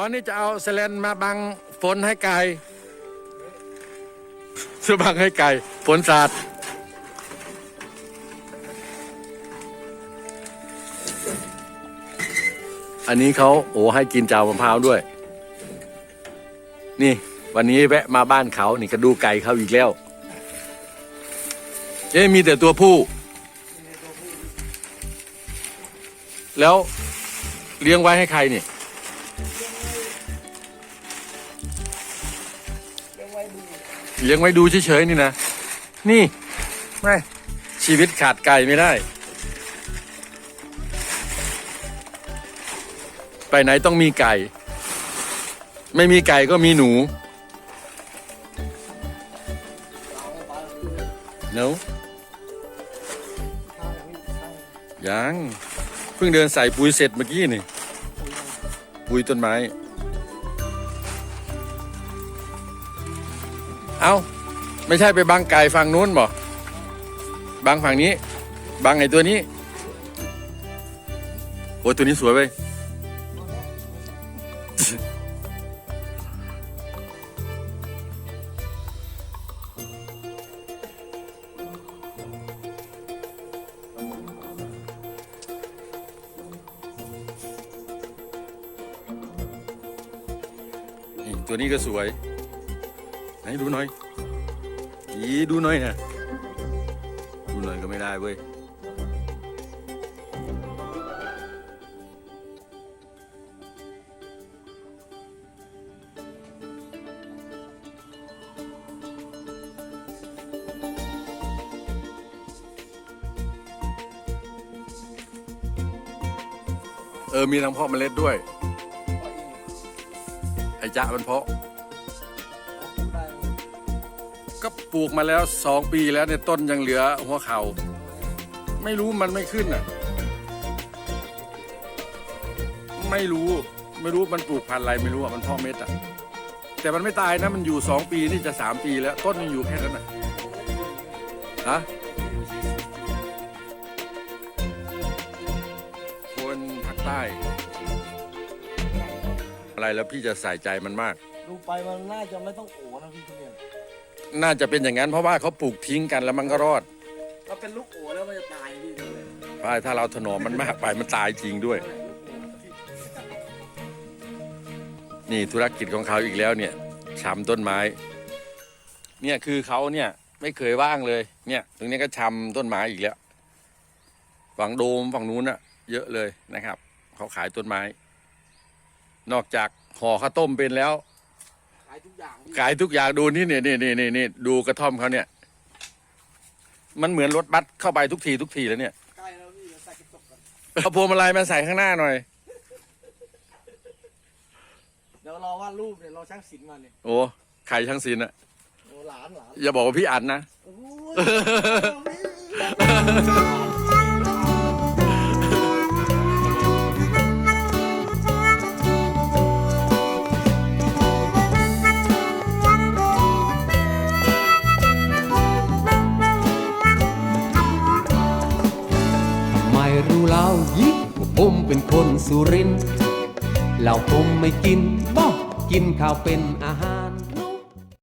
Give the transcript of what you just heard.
อ๋อ นี่จะเอาเซเลนมาบังฝนให้ไก่จะบังให้ไก่ ฝนสาดอันนี้เขาโอ้ให้กินจาวมะพร้าวด้วย นี่ วันนี้แวะมาบ้านเขานี่ก็ดูไก่เขาอีกแล้วเอ๊มีแต่ตัวผู้ แล้วเลี้ยงไว้ให้ใครนี่ เลี้ยงไว้ดูเฉยๆนี่นะ นี่ไม่ชีวิตขาดไก่ไม่ได้ ไปไหนต้องมีไก่ ไม่มีไก่ก็มีหนู เนายังเพิ่งเดินใส่ปุ๋ยเสร็จเมื่อกี้นี่ ปุ๋ยต้นไม้ เอาไม่ใช่ไปบังไก่ฝั่งนู้นบ่บังฝั่งนี้ บังไอ้ตัวนี้โอ้ตัวนี้สวยไปตัวนี้ก็สวย ไหนดูหน่อยอีดูหน่อยนะดูหน่อยก็ไม่ได้เว้ยเออ มีทั้งเพาะเมล็ดด้วย ไอ้จ๊ะมันเพาะ ปลูกมาแล้วสองปีแล้วเนี่ยต้นยังเหลือหัวเขา่าไม่รู้มันไม่ขึ้นอะ ไม่รู้ไม่รู้มันปลูกพันธุ์อะไรไม่รู้อะมันพ่อเม็ดอะ แต่มันไม่ตายนะมันอยู่สองปีนี่จะสามปีแล้ว ต้นยังอยู่แค่นั้นอะฮะคนภาคใต้ อะไรแล้วพี่จะใส่ใจมันมาก ดูไปมันน่าจะไม่ต้องโอนะพี่เรีย นน่าจะเป็นอย่างนั้นเพราะว่าเขาปลูกทิ้งกันแล้วมันก็รอดเราเป็นลูกโอแล้วมันจะตายพี่ทุเรียนใช่ถ้าเราถนอมมันมากไปมันตายจริงด้วย นี่ธุรกิจของเขาอีกแล้วเนี่ยชำต้นไม้ เนี่ยคือเขาเนี่ยไม่เคยว่างเลย เนี่ย ตรงนี้ก็ชำต้นไม้อีกแล้ว ฝั่งโดมฝั่งนู้นอะเยอะเลยนะครับ เขาขายต้นไม้ นอกจากห่อข้าวต้มเป็นแล้วขายทุกอย่างพี่ขายทุกอย่างดูนี่เนี่ยนี่นี่นี่นี่ดูกระท่อมเขาเนี่ย มันเหมือนรถบัสเข้าไปทุกทีทุกทีแล้วเนี่ยใกล้แล้วพี่เดี๋ยวใส่กระจกกันเอาพวงมาลัยมาใส่ข้างหน้าหน่อย เดี๋ยวรอวาดรูปเนี่ยรอช่างศิลป์มาเนี่ยโอ้ใครช่างศิลป์อะโอ้หลานหลานอย่าบอกว่าพี่อัดนะ โอ้ย ว่าผมเป็นคนสุรินทร์เหล่าผมไม่กินบอกกินข้าวเป็นอาหาร